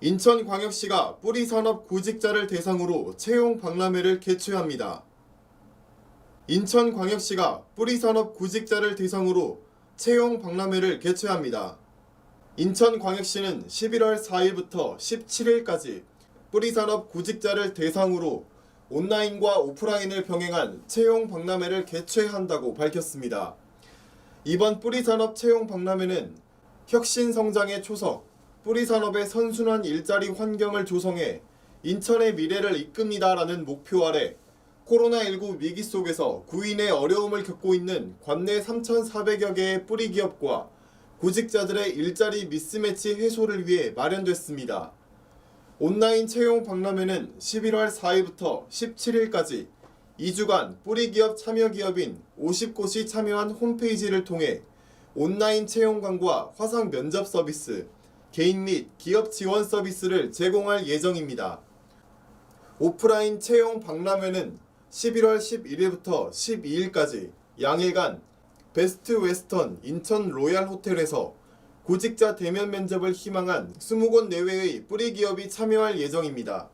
인천광역시가 뿌리산업 구직자를 대상으로 채용 박람회를 개최합니다. 인천광역시가 뿌리산업 구직자를 대상으로 채용 박람회를 개최합니다. 인천광역시는 11월 4일부터 17일까지 뿌리산업 구직자를 대상으로 온라인과 오프라인을 병행한 채용 박람회를 개최한다고 밝혔습니다. 이번 뿌리산업 채용 박람회는 혁신 성장의 초석, 뿌리 산업의 선순환 일자리 환경을 조성해 인천의 미래를 이끕니다라는 목표 아래 코로나19 위기 속에서 구인의 어려움을 겪고 있는 관내 3,400여 개의 뿌리 기업과 구직자들의 일자리 미스매치 해소를 위해 마련됐습니다. 온라인 채용 박람회는 11월 4일부터 17일까지 2주간 뿌리 기업 참여 기업인 50곳이 참여한 홈페이지를 통해 온라인 채용관과 화상 면접 서비스, 개인 및 기업 지원 서비스를 제공할 예정입니다. 오프라인 채용 박람회는 11월 11일부터 12일까지 양일간 베스트 웨스턴 인천 로얄 호텔에서 구직자 대면 면접을 희망한 20곳 내외의 뿌리 기업이 참여할 예정입니다.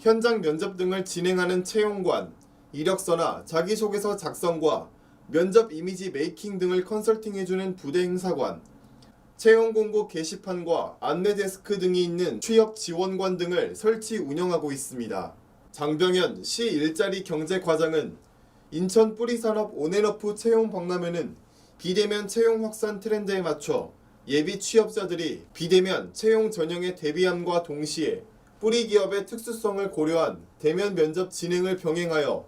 현장 면접 등을 진행하는 채용관, 이력서나 자기소개서 작성과 면접 이미지 메이킹 등을 컨설팅해주는 부대 행사관, 채용 공고 게시판과 안내 데스크 등이 있는 취업 지원관 등을 설치 운영하고 있습니다. 장병현 시 일자리 경제 과장은 인천 뿌리산업 온앤오프 채용 박람회는 비대면 채용 확산 트렌드에 맞춰 예비 취업자들이 비대면 채용 전형에 대비함과 동시에 뿌리 기업의 특수성을 고려한 대면 면접 진행을 병행하여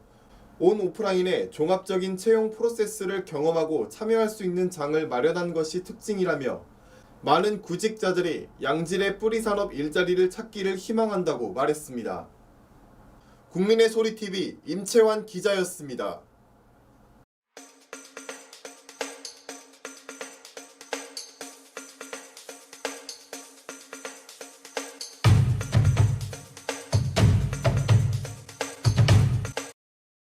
온 오프라인의 종합적인 채용 프로세스를 경험하고 참여할 수 있는 장을 마련한 것이 특징이라며 많은 구직자들이 양질의 뿌리산업 일자리를 찾기를 희망한다고 말했습니다. 국민의 소리 TV 임채환 기자였습니다.